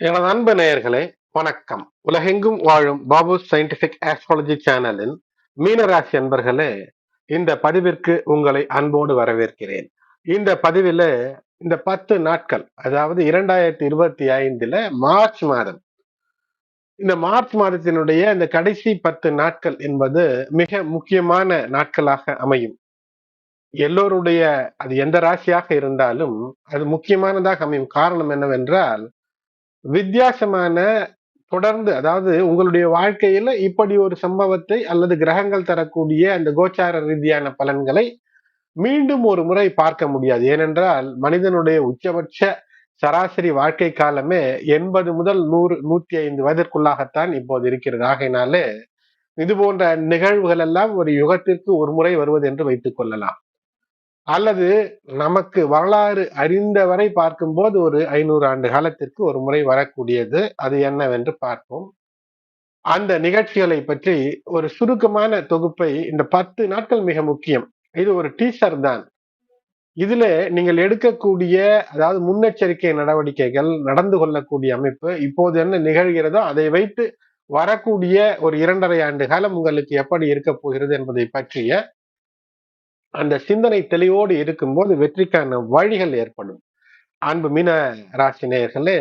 எனது அன்பு நேயர்களே வணக்கம். உலகெங்கும் வாழும் பாபு சயின்டிபிக் ஆஸ்ட்ராலஜி சேனலின் மீனராசி அன்பர்களே இந்த பதிவிற்கு உங்களை அன்போடு வரவேற்கிறேன். இந்த பதிவில் இந்த பத்து நாட்கள் அதாவது இரண்டாயிரத்தி இருபத்தி ஐந்துல மார்ச் மாதம். இந்த மார்ச் மாதத்தினுடைய இந்த கடைசி பத்து நாட்கள் என்பது மிக முக்கியமான நாட்களாக அமையும். எல்லோருடைய அது எந்த ராசியாக இருந்தாலும் அது முக்கியமானதாக அமையும். காரணம் என்னவென்றால் வித்தியாசமான தொடர்ந்து அதாவது உங்களுடைய வாழ்க்கையில இப்படி ஒரு சம்பவத்தை அல்லது கிரகங்கள் தரக்கூடிய அந்த கோச்சார ரீதியான பலன்களை மீண்டும் ஒரு முறை பார்க்க முடியாது. ஏனென்றால் மனிதனுடைய உச்சபட்ச சராசரி வாழ்க்கை காலமே எண்பது முதல் நூறு நூத்தி ஐந்து வயதிற்குள்ளாகத்தான் இப்போது இருக்கிறது. ஆகையினாலே இது போன்ற நிகழ்வுகள் எல்லாம் ஒரு யுகத்திற்கு ஒரு முறை வருவது என்று வைத்துக் கொள்ளலாம். அல்லது நமக்கு வரலாறு அறிந்தவரை பார்க்கும்போது ஒரு ஐநூறு ஆண்டு காலத்திற்கு ஒரு முறை வரக்கூடியது. அது என்னவென்று பார்ப்போம். அந்த நிகழ்ச்சிகளை பற்றி ஒரு சுருக்கமான தொகுப்பை இந்த பத்து நாட்கள் மிக முக்கியம். இது ஒரு டீச்சர் தான். இதுல நீங்கள் எடுக்கக்கூடிய அதாவது முன்னெச்சரிக்கை நடவடிக்கைகள் நடந்து கொள்ளக்கூடிய அமைப்பு இப்போது என்ன நிகழ்கிறதோ அதை வைத்து வரக்கூடிய ஒரு இரண்டரை ஆண்டு காலம் உங்களுக்கு எப்படி இருக்க போகிறது என்பதை பற்றிய அந்த சிந்தனை தெளிவோடு இருக்கும்போது வெற்றிக்கான வழிகள் ஏற்படும். அன்பு மீன ராசி நேயர்களே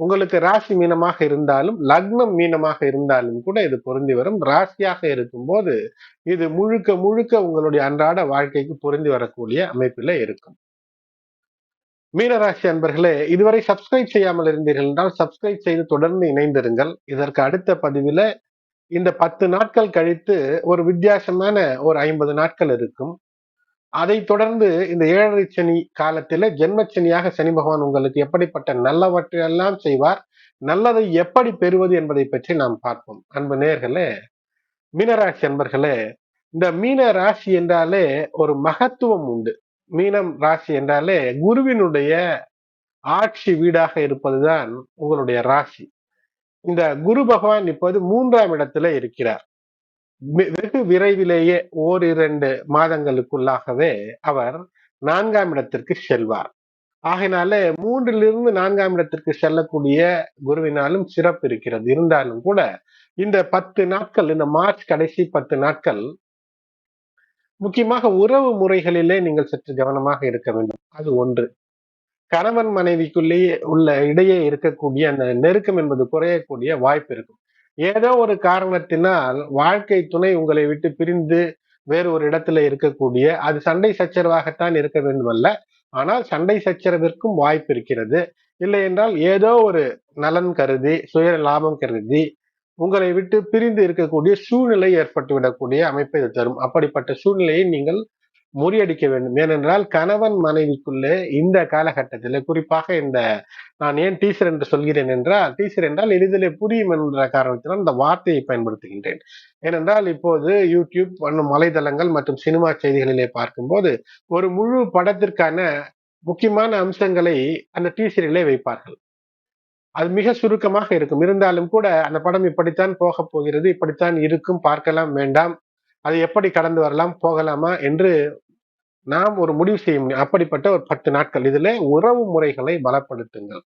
உங்களுக்கு ராசி மீனமாக இருந்தாலும் லக்னம் மீனமாக இருந்தாலும் கூட இது பொருந்தி வரும். ராசியாக இருக்கும்போது இது முழுக்க முழுக்க உங்களுடைய அன்றாட வாழ்க்கைக்கு பொருந்தி வரக்கூடிய அமைப்பில் இருக்கும். மீனராசி அன்பர்களே இதுவரை சப்ஸ்கிரைப் செய்யாமல் இருந்தீர்கள் என்றால் சப்ஸ்கிரைப் செய்து தொடர்ந்து இணைந்திருங்கள். இதற்கு அடுத்த பதிவில இந்த பத்து நாட்கள் கழித்து ஒரு வித்தியாசமான ஒரு ஐம்பது நாட்கள் இருக்கும். அதை தொடர்ந்து இந்த ஏழரை சனி காலத்துல ஜென்மச்சனியாக சனி பகவான் உங்களுக்கு எப்படிப்பட்ட நல்லவற்றையெல்லாம் செய்வார் நல்லதை எப்படி பெறுவது என்பதை பற்றி நாம் பார்ப்போம். அன்பு நேர்களே மீனராசி அன்பர்களே இந்த மீன ராசி என்றாலே ஒரு மகத்துவம் உண்டு. மீனம் ராசி என்றாலே குருவினுடைய ஆட்சி வீடாக இருப்பதுதான் உங்களுடைய ராசி. இந்த குரு பகவான் இப்போது மூன்றாம் இடத்துல இருக்கிறார். வெகு விரைவிலேயே ஓரிரண்டு மாதங்களுக்குள்ளாகவே அவர் நான்காம் இடத்திற்கு செல்வார். ஆகையினால மூன்றிலிருந்து நான்காம் இடத்திற்கு செல்லக்கூடிய குருவினாலும் சிறப்பு இருக்கிறது. இருந்தாலும் கூட இந்த பத்து நாட்கள் இந்த மார்ச் கடைசி பத்து நாட்கள் முக்கியமாக உறவு முறைகளிலே நீங்கள் சற்று கவனமாக இருக்க வேண்டும். அது ஒன்று. கணவன் மனைவிக்குள்ளேயே உள்ள இடையே இருக்கக்கூடிய அந்த நெருக்கம் என்பது குறையக்கூடிய வாய்ப்பு இருக்கும். ஏதோ ஒரு காரணத்தினால் வாழ்க்கை துணை உங்களை விட்டு பிரிந்து வேறு ஒரு இடத்துல இருக்கக்கூடிய அது சண்டை சச்சரவாகத்தான் இருக்க வேண்டும் அல்ல ஆனால் சண்டை சச்சரவிற்கும் வாய்ப்பு இருக்கிறது. இல்லை என்றால் ஏதோ ஒரு நலன் கருதி சுய லாபம் கருதி உங்களை விட்டு பிரிந்து இருக்கக்கூடிய சூழ்நிலை ஏற்பட்டு விடக்கூடிய அமைப்பை இது தரும். அப்படிப்பட்ட சூழ்நிலையை நீங்கள் முறியடிக்க வேண்டும். ஏனென்றால் கணவன் மனைவிக்குள்ளே இந்த காலகட்டத்தில் குறிப்பாக இந்த நான் ஏன் டீச்சர் என்று சொல்கிறேன் என்றால் டீச்சர் என்றால் எளிதிலே புரியும் என்ற காரணத்தினால் இந்த வார்த்தையை பயன்படுத்துகின்றேன். ஏனென்றால் இப்போது யூடியூப் மற்றும் வலைதளங்கள் மற்றும் சினிமா செய்திகளிலே பார்க்கும்போது ஒரு முழு படத்திற்கான முக்கியமான அம்சங்களை அந்த டீச்சரிலே வைப்பார்கள். அது மிக சுருக்கமாக இருக்கும். இருந்தாலும் கூட அந்த படம் இப்படித்தான் போக போகிறது இப்படித்தான் இருக்கும் பார்க்கலாம் வேண்டாம் அதை எப்படி கடந்து வரலாம் போகலாமா என்று நாம் ஒரு முடிவு செய்ய முடியும். அப்படிப்பட்ட ஒரு பத்து நாட்கள். இதுல உறவு முறைகளை பலப்படுத்துங்கள்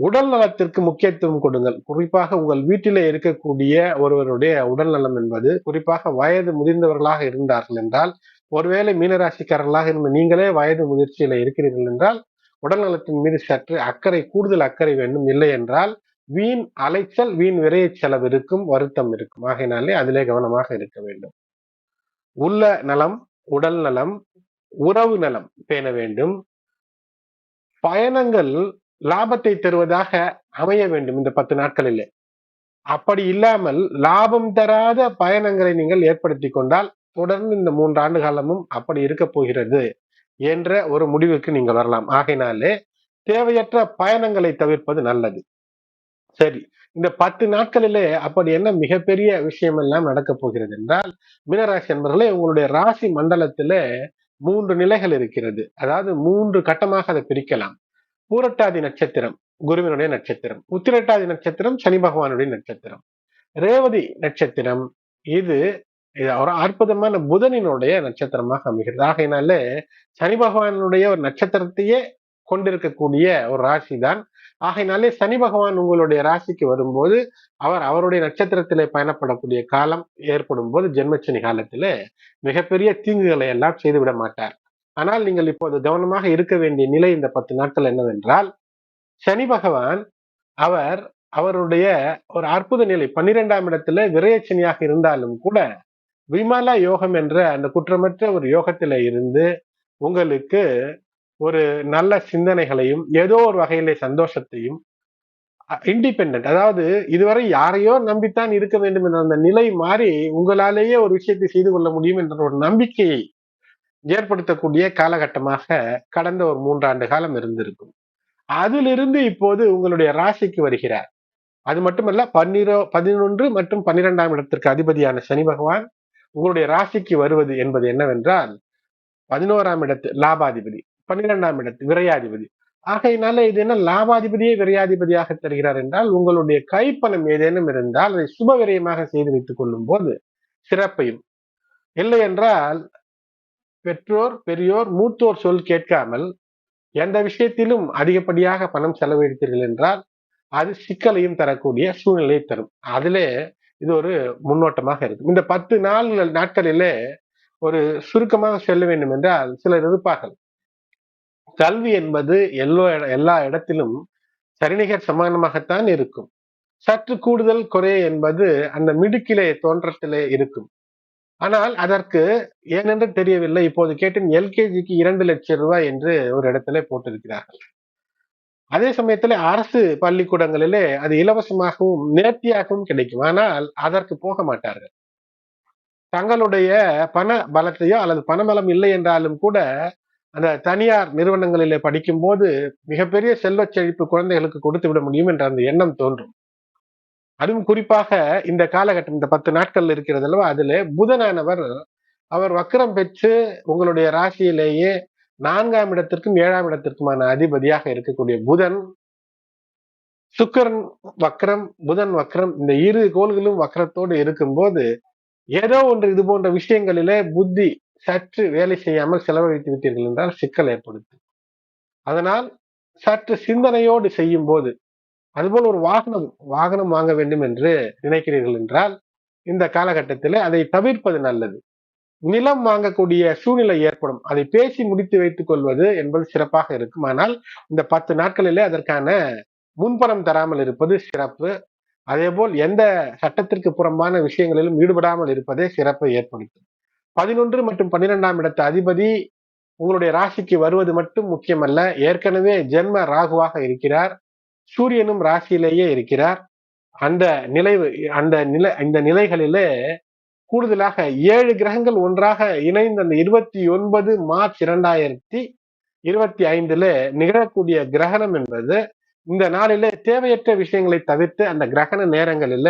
உடல் நலத்திற்கு முக்கியத்துவம் கொடுங்கள். குறிப்பாக உங்கள் வீட்டில இருக்கக்கூடிய ஒருவருடைய உடல் நலம் என்பது குறிப்பாக வயது முதிர்ந்தவர்களாக இருந்தார்கள் என்றால் ஒருவேளை மீனராசிக்காரர்களாக இருந்த நீங்களே வயது முதிர்ச்சியில இருக்கிறீர்கள் என்றால் உடல் நலத்தின் மீது சற்று அக்கறை கூடுதல் அக்கறை வேண்டும். இல்லை என்றால் வீண் அலைச்சல் வீண் விரைய செலவு இருக்கும் வருத்தம் இருக்கும். ஆகையினாலே அதிலே கவனமாக இருக்க வேண்டும். உள்ள நலம் உடல் நலம் உறவு நலம் பேண வேண்டும். பயணங்கள் லாபத்தை தருவதாக அமைய வேண்டும் இந்த பத்து நாட்களிலே. அப்படி இல்லாமல் லாபம் தராத பயணங்களை நீங்கள் ஏற்படுத்தி கொண்டால் தொடர்ந்து இந்த மூன்று ஆண்டு காலமும் அப்படி இருக்க போகிறது என்ற ஒரு முடிவுக்கு நீங்கள் வரலாம். ஆகையினாலே தேவையற்ற பயணங்களை தவிர்ப்பது நல்லது. சரி. இந்த பத்து நாட்களிலே அப்படி என்ன மிகப்பெரிய விஷயம் எல்லாம் நடக்க போகிறது என்றால் மீனராசி என்பர்களே உங்களுடைய ராசி மண்டலத்துல மூன்று நிலைகள் இருக்கிறது. அதாவது மூன்று கட்டமாக அதை பிரிக்கலாம். பூரட்டாதி நட்சத்திரம் குருவினுடைய நட்சத்திரம். உத்திரட்டாதி நட்சத்திரம் சனி பகவானுடைய நட்சத்திரம். ரேவதி நட்சத்திரம் இது ஒரு அற்புதமான புதனினுடைய நட்சத்திரமாக அமைகிறது. ஆகையினால சனி பகவானுடைய ஒரு நட்சத்திரத்தையே கொண்டிருக்கக்கூடிய ஒரு ராசி தான் ஆகையினாலே சனி பகவான் உங்களுடைய ராசிக்கு வரும்போது அவர் அவருடைய நட்சத்திரத்திலே பயணப்படக்கூடிய காலம் ஏற்படும் போது ஜென்மச்சனி காலத்திலே மிகப்பெரிய தீங்குகளை எல்லாம் செய்துவிட மாட்டார். ஆனால் நீங்கள் இப்போது கவனமாக இருக்க வேண்டிய நிலை இந்த பத்து நாட்கள் என்னவென்றால் சனி பகவான் அவர் அவருடைய ஒரு அற்புத நிலை பன்னிரெண்டாம் இடத்துல விரயச்சனியாக இருந்தாலும் கூட விமலா யோகம் என்ற அந்த குற்றமற்ற ஒரு யோகத்தில இருந்து உங்களுக்கு ஒரு நல்ல சிந்தனைகளையும் ஏதோ ஒரு வகையிலே சந்தோஷத்தையும் இண்டிபெண்ட் அதாவது இதுவரை யாரையோ நம்பித்தான் இருக்க வேண்டும் என்ற அந்த நிலை மாறி உங்களாலேயே ஒரு விஷயத்தை செய்து கொள்ள முடியும் என்ற ஒரு நம்பிக்கையை ஏற்படுத்தக்கூடிய காலகட்டமாக கடந்த ஒரு மூன்றாண்டு காலம் இருந்திருக்கும். அதிலிருந்து இப்போது உங்களுடைய ராசிக்கு வருகிறார். அது மட்டுமல்ல பன்னிரோ பதினொன்று மற்றும் பன்னிரெண்டாம் இடத்திற்கு அதிபதியான சனி பகவான் உங்களுடைய ராசிக்கு வருவது என்பது என்னவென்றால் பதினோராம் இடத்து லாபாதிபதி. பன்னிரெண்டாம் இடத்து விரையாதிபதி. ஆகையினால இது என்ன? லாபாதிபதியே விரையாதிபதியாக தருகிறார் என்றால் உங்களுடைய கைப்பணம் ஏதேனும் இருந்தால் அதை சுப விரயமாக செய்து வைத்துக் கொள்ளும் போது சிறப்பையும். இல்லை என்றால் பெற்றோர் பெரியோர் மூத்தோர் சொல் கேட்காமல் எந்த விஷயத்திலும் அதிகப்படியாக பணம் செலவழித்தீர்கள் என்றால் அது சிக்கலையும் தரக்கூடிய சூழ்நிலையை தரும். அதிலே இது ஒரு முன்னோட்டமாக இருக்கும். இந்த பத்து நாள் நாட்களிலே ஒரு சுருக்கமாக சொல்ல வேண்டும் என்றால் சிலர் இருப்பார்கள் கல்வி என்பது எல்லோ எல்லா இடத்திலும் சரிநிகர் சமானமாகத்தான் இருக்கும். சற்று கூடுதல் குறை என்பது அந்த மிடுக்கிலே தோன்றத்திலே இருக்கும். ஆனால் அதற்கு ஏனென்று தெரியவில்லை. இப்போது கேட்டேன் எல்கேஜிக்கு இரண்டு லட்சம் ரூபாய் என்று ஒரு இடத்துல போட்டிருக்கிறார்கள். அதே சமயத்துல அரசு பள்ளிக்கூடங்களிலே அது இலவசமாகவும் நேர்த்தியாகவும் கிடைக்கும். ஆனால் அதற்கு போக மாட்டார்கள். தங்களுடைய பண பலத்தையோ அல்லது பணபலம் இல்லை என்றாலும் கூட அந்த தனியார் நிறுவனங்களிலே படிக்கும்போது மிகப்பெரிய செல்வ செழிப்பு குழந்தைகளுக்கு கொடுத்து விட முடியும் என்ற அந்த எண்ணம் தோன்றும். அதுவும் குறிப்பாக இந்த காலகட்டம் இந்த பத்து நாட்கள் இருக்கிறது அல்லவா? அதுல புதனானவர் அவர் வக்கரம் பெற்று உங்களுடைய ராசியிலேயே நான்காம் இடத்திற்கும் ஏழாம் இடத்திற்குமான அதிபதியாக இருக்கக்கூடிய புதன் சுக்கரன் வக்கரம் புதன் வக்கரம் இந்த இரு கோள்களும் வக்கரத்தோடு இருக்கும்போது ஏதோ ஒன்று இது போன்ற விஷயங்களிலே புத்தி சற்று வேலை செய்யாமல் செலவழித்து விட்டீர்கள் என்றால் சிக்கல் ஏற்படுத்தும் அதனால் சற்று சிந்தனையோடு செய்யும் போது அதுபோல் ஒரு வாகனம் வாகனம் வாங்க வேண்டும் என்று நினைக்கிறீர்கள் என்றால் இந்த காலகட்டத்தில் அதை தவிர்ப்பது நல்லது. நிலம் வாங்கக்கூடிய சூழ்நிலை ஏற்படும். அதை பேசி முடித்து வைத்துக் கொள்வது என்பது சிறப்பாக இருக்கும். ஆனால் இந்த பத்து நாட்களிலே அதற்கான முன்பணம் தராமல் இருப்பது சிறப்பு. அதே போல் எந்த சட்டத்திற்கு புறம்பான விஷயங்களிலும் ஈடுபடாமல் இருப்பதே சிறப்பை ஏற்படுத்தும். பதினொன்று மற்றும் பன்னிரெண்டாம் இடத்த அதிபதி உங்களுடைய ராசிக்கு வருவது மட்டும் முக்கியமல்ல. ஏற்கனவே ஜென்ம ராகுவாக இருக்கிறார். சூரியனும் ராசியிலேயே இருக்கிறார். அந்த நிலைவு அந்த நிலை இந்த நிலைகளிலே கூடுதலாக ஏழு கிரகங்கள் ஒன்றாக இணைந்த அந்த இருபத்தி ஒன்பது மார்ச் இரண்டாயிரத்தி இருபத்தி ஐந்துல நிகழக்கூடிய கிரகணம் என்பது இந்த நாளில தேவையற்ற விஷயங்களை தவிர்த்து அந்த கிரகண நேரங்களில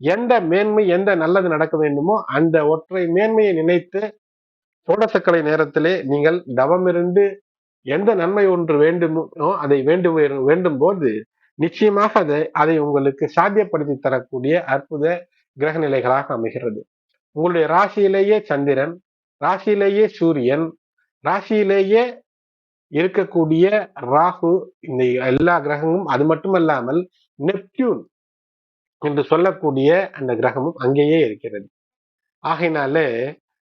எந்த மேன்மை எந்த நல்லது நடக்க வேண்டுமோ அந்த ஒற்றை மேன்மையை நினைத்து சோடசக்கலை நேரத்திலே நீங்கள் தவமிருந்து எந்த நன்மை ஒன்று வேண்டுமோ அதை வேண்டும் வேண்டும் போது நிச்சயமாக அதை அதை உங்களுக்கு சாத்தியப்படுத்தி தரக்கூடிய அற்புத கிரக நிலைகளாக அமைகிறது. உங்களுடைய ராசியிலேயே சந்திரன் ராசியிலேயே சூரியன் ராசியிலேயே இருக்கக்கூடிய ராகு இந்த எல்லா கிரகமும் அது மட்டுமல்லாமல் நெப்டியூன் என்று சொல்லக்கூடிய அந்த கிரகமும் அங்கேயே இருக்கிறது. ஆகையினாலே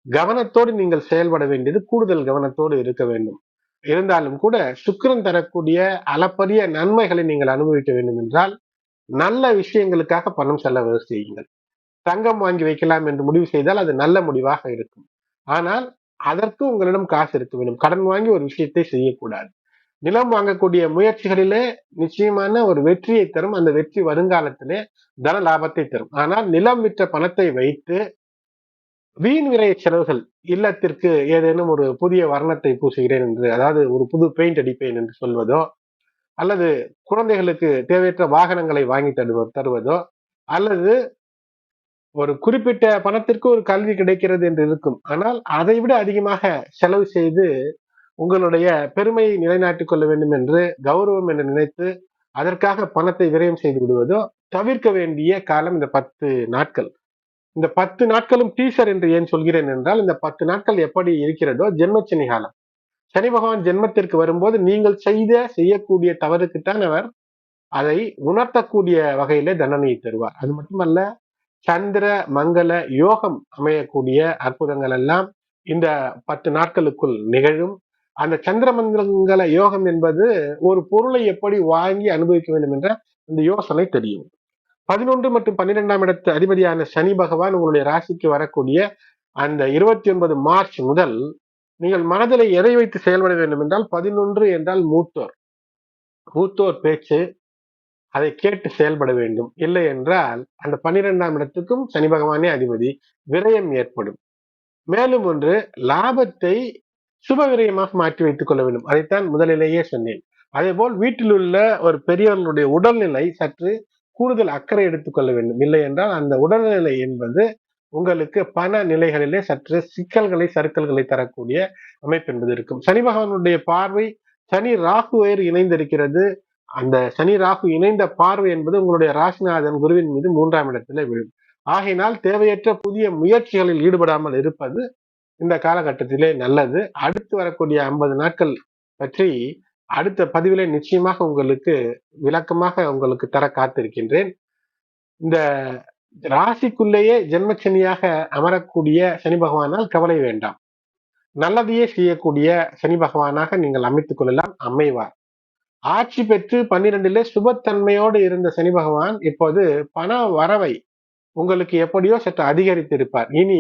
கவனத்தோடு நீங்கள் செயல்பட வேண்டியது கூடுதல் கவனத்தோடு இருக்க வேண்டும். இருந்தாலும் கூட சுக்கரன் தரக்கூடிய அளப்பரிய நன்மைகளை நீங்கள் அனுபவிக்க வேண்டும் என்றால் நல்ல விஷயங்களுக்காக பணம் செலவு செய்யுங்கள். தங்கம் வாங்கி வைக்கலாம் என்று முடிவு செய்தால் அது நல்ல முடிவாக இருக்கும். ஆனால் அதற்கு உங்களிடம் காசு இருக்க வேண்டும். கடன் வாங்கி ஒரு விஷயத்தை செய்யக்கூடாது. நிலம் வாங்கக்கூடிய முயற்சிகளிலே நிச்சயமான ஒரு வெற்றியை தரும். அந்த வெற்றி வருங்காலத்திலே தன லாபத்தை தரும். ஆனால் நிலம் விற்ற பணத்தை வைத்து வீண் விரை செலவுகள் இல்லத்திற்கு ஏதேனும் ஒரு புதிய வர்ணத்தை பூசுகிறேன் என்று அதாவது ஒரு புது பெயிண்ட் அடிப்பேன் என்று சொல்வதோ அல்லது குழந்தைகளுக்கு தேவையற்ற வாகனங்களை வாங்கி தருவதோ அல்லது ஒரு குறிப்பிட்ட பணத்திற்கு ஒரு கல்வி கிடைக்கிறது என்று இருக்கும். ஆனால் அதை விட அதிகமாக செலவு செய்து உங்களுடைய பெருமையை நிலைநாட்டிக் கொள்ள வேண்டும் என்று கௌரவம் என்று நினைத்து அதற்காக பணத்தை விரயம் செய்து விடுவதோ தவிர்க்க வேண்டிய காலம் இந்த பத்து நாட்கள். இந்த பத்து நாட்களும் டீசர் என்று ஏன் சொல்கிறேன் என்றால் இந்த பத்து நாட்கள் எப்படி இருக்கிறதோ ஜென்மச்சனி காலம். சனி பகவான் ஜென்மத்திற்கு வரும்போது நீங்கள் செய்த செய்யக்கூடிய தவறுக்குத்தான் அவர் அதை உணர்த்தக்கூடிய வகையிலே தண்டனையை தருவார். அது மட்டுமல்ல சந்திர மங்கள யோகம் அமையக்கூடிய அற்புதங்கள் எல்லாம் இந்த பத்து நாட்களுக்குள் நிகழும். அந்த சந்திரமங்கல யோகம் என்பது ஒரு பொருளை எப்படி வாங்கி அனுபவிக்க வேண்டும் என்ற அந்த யோசனை தெரியும். பதினொன்று மற்றும் பன்னிரெண்டாம் இடத்து அதிபதியான சனி பகவான் உங்களுடைய ராசிக்கு வரக்கூடிய அந்த இருபத்தி ஒன்பது மார்ச் முதல் நீங்கள் மனதில் எதை வைத்து செயல்பட வேண்டும் என்றால் பதினொன்று என்றால் மூத்தோர். மூத்தோர் பேச்சு அதை கேட்டு செயல்பட வேண்டும். இல்லை என்றால் அந்த பன்னிரெண்டாம் இடத்துக்கும் சனி பகவானே அதிபதி. விரயம் ஏற்படும். மேலும் ஒன்று லாபத்தை சுப விரயமாக மாற்றி வைத்துக் கொள்ள வேண்டும். அதைத்தான் முதலிலேயே சொன்னேன். அதேபோல் வீட்டில் உள்ள ஒரு பெரியவர்களுடைய உடல்நிலை சற்று கூடுதல் அக்கறை எடுத்துக்கொள்ள வேண்டும். இல்லை என்றால் அந்த உடல்நிலை என்பது உங்களுக்கு பண நிலைகளிலே சற்று சிக்கல்களை சறுக்கல்களை தரக்கூடிய அமைப்பு என்பது இருக்கும். சனி பகவானுடைய பார்வை சனி ராகு வேறு இணைந்திருக்கிறது. அந்த சனி ராகு இணைந்த பார்வை என்பது உங்களுடைய ராசிநாதன் குருவின் மீது மூன்றாம் இடத்துல விழும். ஆகையினால் தேவையற்ற புதிய முயற்சிகளில் ஈடுபடாமல் இருப்பது இந்த காலகட்டத்திலே நல்லது. அடுத்து வரக்கூடிய ஐம்பது நாட்கள் பற்றி அடுத்த பதிவிலே நிச்சயமாக உங்களுக்கு விளக்கமாக உங்களுக்கு தர காத்திருக்கின்றேன். இந்த ராசிக்குள்ளேயே ஜென்மச்சனியாக அமரக்கூடிய சனி பகவானால் கவலை வேண்டாம். நல்லதையே செய்யக்கூடிய சனி பகவானாக நீங்கள் அமைத்துக் கொள்ளலாம். அமைவார். ஆட்சி பெற்று பன்னிரெண்டிலே சுபத்தன்மையோடு இருந்த சனி பகவான் இப்போது பண வரவை உங்களுக்கு எப்படியோ சற்று அதிகரித்திருப்பார். இனி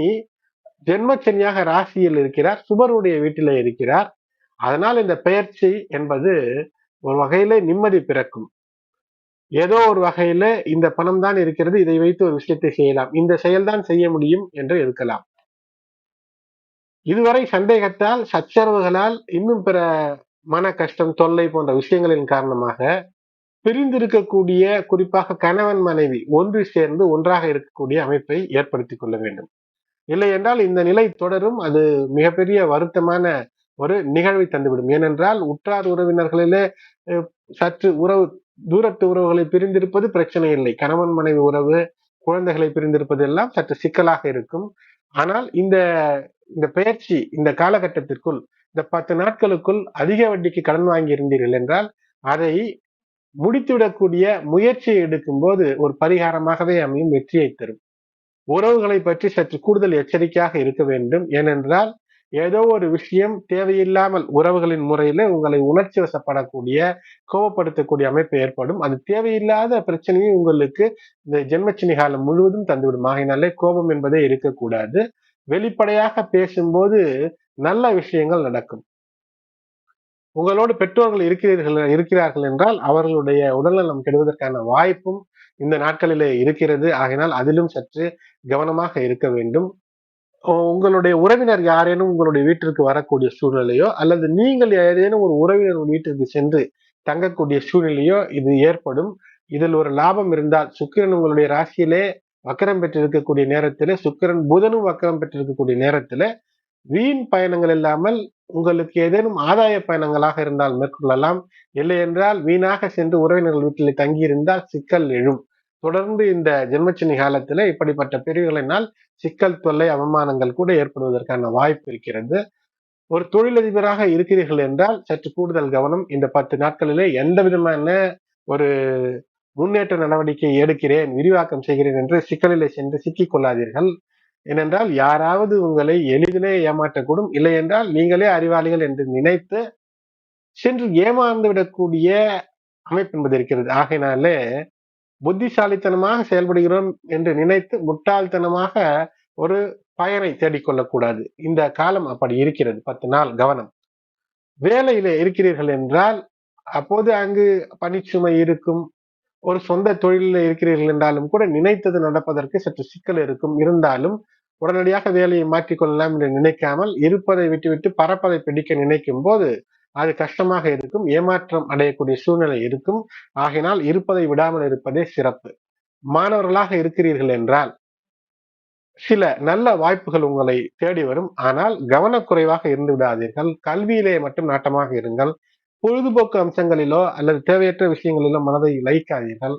ஜென்மச்சனியாக ராசியில் இருக்கிறார் சுபருடைய வீட்டில இருக்கிறார். அதனால் இந்த பெயர்ச்சி என்பது ஒரு வகையில நிம்மதி பிறக்கும். ஏதோ ஒரு வகையில இந்த பணம் தான் இருக்கிறது இதை வைத்து ஒரு விஷயத்தை செய்யலாம். இந்த செயல்தான் செய்ய முடியும் என்று இருக்கலாம். இதுவரை சந்தேகத்தால் சச்சரவுகளால் இன்னும் பிற மன கஷ்டம் தொல்லை போன்ற விஷயங்களின் காரணமாக பிரிந்திருக்கக்கூடிய குறிப்பாக கணவன் மனைவி ஒன்று சேர்ந்து ஒன்றாக இருக்கக்கூடிய அமைப்பை ஏற்படுத்திக் கொள்ள வேண்டும். இல்லை என்றால் இந்த நிலை தொடரும். அது மிகப்பெரிய வருத்தமான ஒரு நிகழ்வை தந்துவிடும். ஏனென்றால் உற்றார் உறவினர்களிலே சற்று உறவு தூரத்து உறவுகளை பிரிந்திருப்பது பிரச்சனை இல்லை. கணவன் மனைவி உறவு குழந்தைகளை பிரிந்திருப்பது எல்லாம் சற்று சிக்கலாக இருக்கும். ஆனால் இந்த இந்த பயிற்சி இந்த காலகட்டத்திற்குள் இந்த பத்து நாட்களுக்குள் அதிக வட்டிக்கு கடன் வாங்கி இருந்தீர்கள் என்றால் அதை முடித்துவிடக்கூடிய முயற்சியை எடுக்கும் போது ஒரு பரிகாரமாகவே அமையும் வெற்றியை தரும். உறவுகளை பற்றி சற்று கூடுதல் எச்சரிக்கையாக இருக்க வேண்டும். ஏனென்றால் ஏதோ ஒரு விஷயம் தேவையில்லாமல் உறவுகளின் முறையில உங்களை உணர்ச்சி வசப்படக்கூடிய கோபப்படுத்தக்கூடிய அமைப்பு ஏற்படும். அது தேவையில்லாத பிரச்சனையை உங்களுக்கு இந்த ஜென்மச்சினி காலம் முழுவதும் தந்துவிடும். ஆகினாலே கோபம் என்பதே இருக்கக்கூடாது. வெளிப்படையாக பேசும்போது நல்ல விஷயங்கள் நடக்கும். உங்களோடு பெற்றோர்கள் இருக்கிறீர்கள் இருக்கிறார்கள் என்றால் அவர்களுடைய உடல்நலம் கெடுவதற்கான வாய்ப்பும் இந்த நாட்களிலே இருக்கிறது. ஆகினால் அதிலும் சற்று கவனமாக இருக்க வேண்டும். உங்களுடைய உறவினர் யாரேனும் உங்களுடைய வீட்டிற்கு வரக்கூடிய சூழ்நிலையோ அல்லது நீங்கள் ஏதேனும் ஒரு உறவினர் வீட்டிற்கு சென்று தங்கக்கூடிய சூழ்நிலையோ இது ஏற்படும். இதில் ஒரு லாபம் இருந்தால் சுக்கிரன் உங்களுடைய ராசியிலே வக்கரம் பெற்றிருக்கக்கூடிய நேரத்திலே சுக்கிரன் புதனும் வக்கரம் பெற்றிருக்கக்கூடிய நேரத்துல வீண் பயணங்கள் இல்லாமல் உங்களுக்கு ஏதேனும் ஆதாய பயணங்களாக இருந்தால் மேற்கொள்ளலாம். இல்லை என்றால் வீணாக சென்று உறவினர்கள் வீட்டில் தங்கியிருந்தால் சிக்கல் எழும். தொடர்ந்து இந்த ஜென்மச்சினி காலத்தில் இப்படிப்பட்ட பிரிவுகளினால் சிக்கல் தொல்லை அவமானங்கள் கூட ஏற்படுவதற்கான வாய்ப்பு இருக்கிறது. ஒரு தொழிலதிபராக இருக்கிறீர்கள் என்றால் சற்று கூடுதல் கவனம். இந்த பத்து நாட்களிலே எந்த விதமான ஒரு முன்னேற்ற நடவடிக்கை எடுக்கிறேன் விரிவாக்கம் செய்கிறேன் என்று சிக்கலிலே சென்று சிக்கிக் கொள்ளாதீர்கள். ஏனென்றால் யாராவது உங்களை எளிதிலே ஏமாற்றக்கூடும். இல்லை என்றால் நீங்களே அறிவாளிகள் என்று நினைத்து சென்று ஏமாந்து விடக்கூடிய அமைப்பு என்பது இருக்கிறது. ஆகையினாலே புத்திசாலித்தனமாக செயல்படுகிறோம் என்று நினைத்து முட்டாள்தனமாக ஒரு பயனை தேடிக்கொள்ளக்கூடாது. இந்த காலம் அப்படி இருக்கிறது. பத்து நாள் கவனம். வேலையில இருக்கிறீர்கள் என்றால் அப்போது அங்கு பணிச்சுமை இருக்கும். ஒரு சொந்த தொழிலில் இருக்கிறீர்கள் என்றாலும் கூட நினைத்தது நடப்பதற்கு சற்று சிக்கல் இருக்கும். இருந்தாலும் உடனடியாக வேலையை மாற்றிக்கொள்ளலாம் என்று நினைக்காமல் இருப்பதை விட்டுவிட்டு பரப்பதை பிடிக்க நினைக்கும் போது அது கஷ்டமாக இருக்கும் ஏமாற்றம் அடையக்கூடிய சூழ்நிலை இருக்கும். ஆகினால் இருப்பதை விடாமல் இருப்பதே சிறப்பு. மாணவர்களாக இருக்கிறீர்கள் என்றால் சில நல்ல வாய்ப்புகள் உங்களை தேடி வரும். ஆனால் கவனக்குறைவாக இருந்து விடாதீர்கள். கல்வியிலே மட்டும் நாட்டமாக இருங்கள். பொழுதுபோக்கு அம்சங்களிலோ அல்லது தேவையற்ற விஷயங்களிலோ மனதை லைக்காதீர்கள்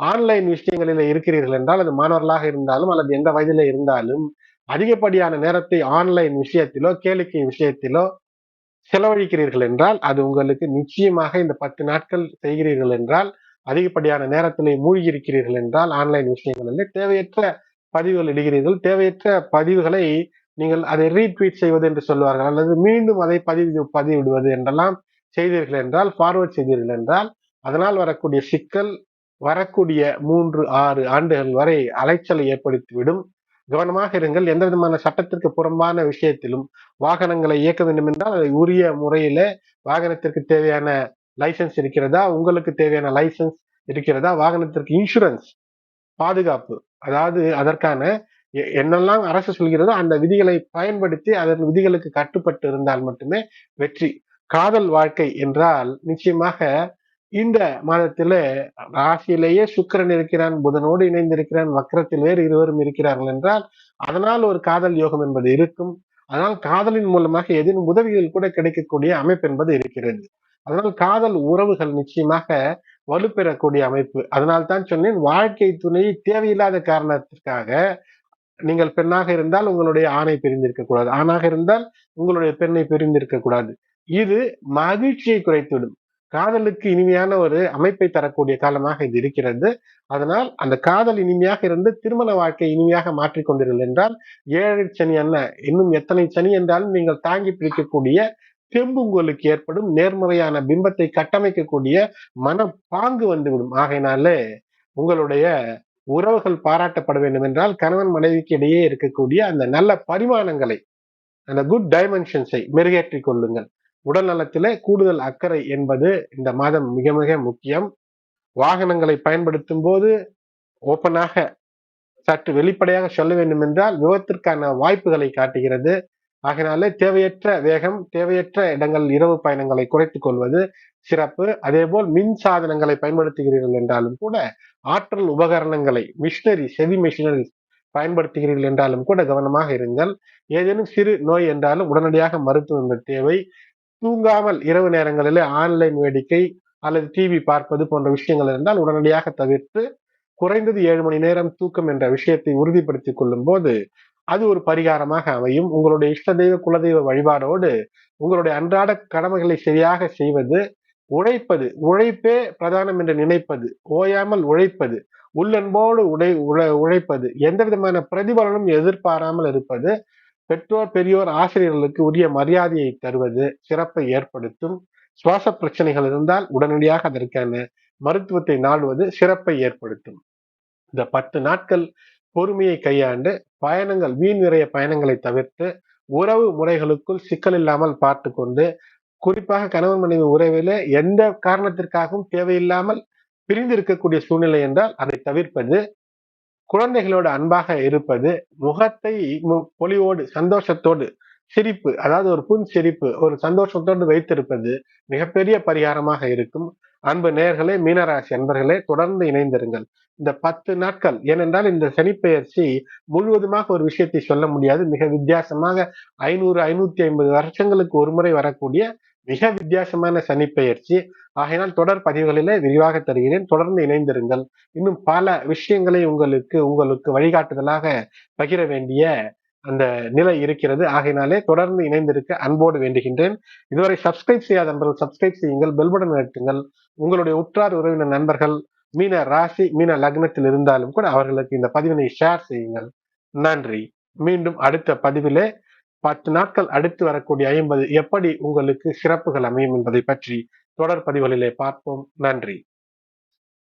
ஆன்லைன் விஷயங்களில் இருக்கிறீர்கள் என்றால் அது மாணவர்களாக இருந்தாலும் அல்லது எந்த வயதில இருந்தாலும் அதிகப்படியான நேரத்தை ஆன்லைன் விஷயத்திலோ கேளிக்கை விஷயத்திலோ செலவழிக்கிறீர்கள் என்றால் அது உங்களுக்கு நிச்சயமாக இந்த பத்து நாட்கள் செய்கிறீர்கள் என்றால் அதிகப்படியான நேரத்திலே மூழ்கி இருக்கிறீர்கள் என்றால் ஆன்லைன் விஷயங்களில் தேவையற்ற பதிவுகள் இடுகிறீர்கள். தேவையற்ற பதிவுகளை நீங்கள் அதை ரீட்வீட் செய்வது என்று சொல்வார்கள். அல்லது மீண்டும் அதை பதிவு பதிவிடுவது என்றெல்லாம் செய்தீர்கள் என்றால் ஃபார்வர்ட் செய்தீர்கள் என்றால் அதனால் வரக்கூடிய சிக்கல் வரக்கூடிய மூன்று ஆறு ஆண்டுகள் வரை அலைச்சலை ஏற்படுத்திவிடும். கவனமாக இருங்கள். எந்த விதமான சட்டத்திற்கு புறம்பான விஷயத்திலும் வாகனங்களை இயக்க வேண்டும் என்றால் அதை உரிய முறையில வாகனத்திற்கு தேவையான லைசன்ஸ் இருக்கிறதா? உங்களுக்கு தேவையான லைசன்ஸ் இருக்கிறதா? வாகனத்திற்கு இன்சூரன்ஸ் பாதுகாப்பு அதாவது அதற்கான என்னெல்லாம் அரசு சொல்கிறதோ அந்த விதிகளை பயன்படுத்தி அதன் விதிகளுக்கு கட்டுப்பட்டு இருந்தால் மட்டுமே வெற்றி. காதல் வாழ்க்கை என்றால் நிச்சயமாக இந்த மாதத்துல ராசியிலேயே சுக்கரன் இருக்கிறான் புதனோடு இணைந்திருக்கிறான் வக்கரத்தில் வேறு இருவரும் இருக்கிறார்கள் என்றால் அதனால் ஒரு காதல் யோகம் என்பது இருக்கும். அதனால் காதலின் மூலமாக எதிரும் உதவிகள் கூட கிடைக்கக்கூடிய அமைப்பு என்பது இருக்கிறது. அதனால் காதல் உறவுகள் நிச்சயமாக வலுப்பெறக்கூடிய அமைப்பு. அதனால் தான் சொன்னேன் வாழ்க்கை துணை தேவையில்லாத காரணத்திற்காக நீங்கள் பெண்ணாக இருந்தால் உங்களுடைய ஆணை பிரிந்திருக்க கூடாது. ஆணாக இருந்தால் உங்களுடைய பெண்ணை பிரிந்திருக்க கூடாது. இது மகிழ்ச்சியை குறைத்துவிடும். காதலுக்கு இனிமையான ஒரு அமைப்பை தரக்கூடிய காலமாக இது இருக்கிறது. அதனால் அந்த காதல் இனிமையாக இருந்து திருமண வாழ்க்கை இனிமையாக மாற்றிக்கொண்டீர்கள் என்றால் ஏழு சனி என்ன இன்னும் எத்தனை சனி என்றாலும் நீங்கள் தாங்கி பிடிக்கக்கூடிய தெம்பு உங்களுக்கு ஏற்படும். நேர்மறையான பிம்பத்தை கட்டமைக்கக்கூடிய மன பாங்கு வந்துவிடும். ஆகையினாலே உங்களுடைய உறவுகள் பாராட்டப்பட வேண்டும் என்றால் கணவன் மனைவிக்கு இடையே இருக்கக்கூடிய அந்த நல்ல பரிமாணங்களை அந்த குட் டைமென்ஷன்ஸை மெருகேற்றிக் கொள்ளுங்கள். உடல் நலத்திலே கூடுதல் அக்கறை என்பது இந்த மாதம் மிக மிக முக்கியம். வாகனங்களை பயன்படுத்தும் போது ஓப்பனாக சற்று வெளிப்படையாக சொல்ல வேண்டும் என்றால் விபத்திற்கான வாய்ப்புகளை காட்டுகிறது. ஆகினாலே தேவையற்ற வேகம் தேவையற்ற இடங்கள் இரவு பயணங்களை குறைத்துக் கொள்வது சிறப்பு. அதேபோல் மின் சாதனங்களை பயன்படுத்துகிறீர்கள் என்றாலும் கூட ஆற்றல் உபகரணங்களை மிஷினரி செவி மிஷினரி பயன்படுத்துகிறீர்கள் என்றாலும் கூட கவனமாக இருங்கள். ஏதேனும் சிறு நோய் என்றாலும் உடனடியாக மருத்துவம் தேவை. தூங்காமல் இரவு நேரங்களிலே ஆன்லைன் வேடிக்கை அல்லது டிவி பார்ப்பது போன்ற விஷயங்கள் இருந்தால் உடனடியாக தவிர்த்து குறைந்தது ஏழு மணி நேரம் தூக்கம் என்ற விஷயத்தை உறுதிப்படுத்திக் கொள்ளும் போது அது ஒரு பரிகாரமாக அமையும். உங்களுடைய இஷ்ட தெய்வ குலதெய்வ வழிபாடோடு உங்களுடைய அன்றாட கடமைகளை சரியாக செய்வது உழைப்பது உழைப்பே பிரதானம் என்று நினைப்பது ஓயாமல் உழைப்பது உள்ளன்போடு உடை உழைப்பது எந்த விதமான பிரதிபலனும் எதிர்பாராமல் இருப்பது பெற்றோர் பெரியோர் ஆசிரியர்களுக்கு உரிய மரியாதையை தருவது சிறப்பை ஏற்படுத்தும். சுவாச பிரச்சனைகள் இருந்தால் உடனடியாக அதற்கான மருத்துவத்தை நாடுவது சிறப்பை ஏற்படுத்தும். இந்த பத்து நாட்கள் பொறுமையை கையாண்டு பயணங்கள் வீண் நிறைய பயணங்களை தவிர்த்து உறவு முறைகளுக்குள் சிக்கல் இல்லாமல் பார்த்து கொண்டு குறிப்பாக கணவன் மனைவி உறவில எந்த காரணத்திற்காகவும் தேவையில்லாமல் பிரிந்து இருக்கக்கூடிய சூழ்நிலை என்றால் அதை தவிர்ப்பது குழந்தைகளோடு அன்பாக இருப்பது முகத்தை பொலிவோடு சந்தோஷத்தோடு சிரிப்பு அதாவது ஒரு புன் சிரிப்பு ஒரு சந்தோஷத்தோடு வைத்திருப்பது மிகப்பெரிய பரிகாரமாக இருக்கும். அன்பு நேர்களே மீனராசி அன்பர்களே தொடர்ந்து இணைந்திருங்கள். இந்த பத்து நாட்கள் ஏனென்றால் இந்த சனிப்பெயர்ச்சி முழுவதுமாக ஒரு விஷயத்தை சொல்ல முடியாது. மிக வித்தியாசமாக ஐநூறு ஐநூத்தி ஐம்பது வருஷங்களுக்கு ஒரு முறை வரக்கூடிய மிக வித்தியாசமான சனிப்பெயர்ச்சி. ஆகையினால் தொடர் பதிவுகளிலே விரிவாக தருகிறேன். தொடர்ந்து இணைந்திருங்கள். இன்னும் பல விஷயங்களை உங்களுக்கு உங்களுக்கு வழிகாட்டுதலாக பகிர வேண்டிய அந்த நிலை இருக்கிறது. ஆகையினாலே தொடர்ந்து இணைந்திருக்க அன்போடு வேண்டுகின்றேன். இதுவரை சப்ஸ்கிரைப் செய்யாத நண்பர்கள் சப்ஸ்கிரைப் செய்யுங்கள் பெல்படன் நிறுத்துங்கள் உங்களுடைய உற்றார் உறவினர் நண்பர்கள் மீன ராசி மீன லக்னத்தில் இருந்தாலும் கூட அவர்களுக்கு இந்த பதிவினை ஷேர் செய்யுங்கள். நன்றி. மீண்டும் அடுத்த பதிவிலே பத்து நாட்கள் அடுத்து வரக்கூடிய ஐம்பது எப்படி உங்களுக்கு சிறப்புகள் அமையும் என்பதை பற்றி தொடர் பதிவுகளிலே பார்ப்போம். நன்றி.